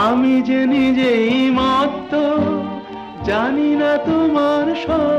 আমি যে নিজেই মত্ত জানি না তোমার সব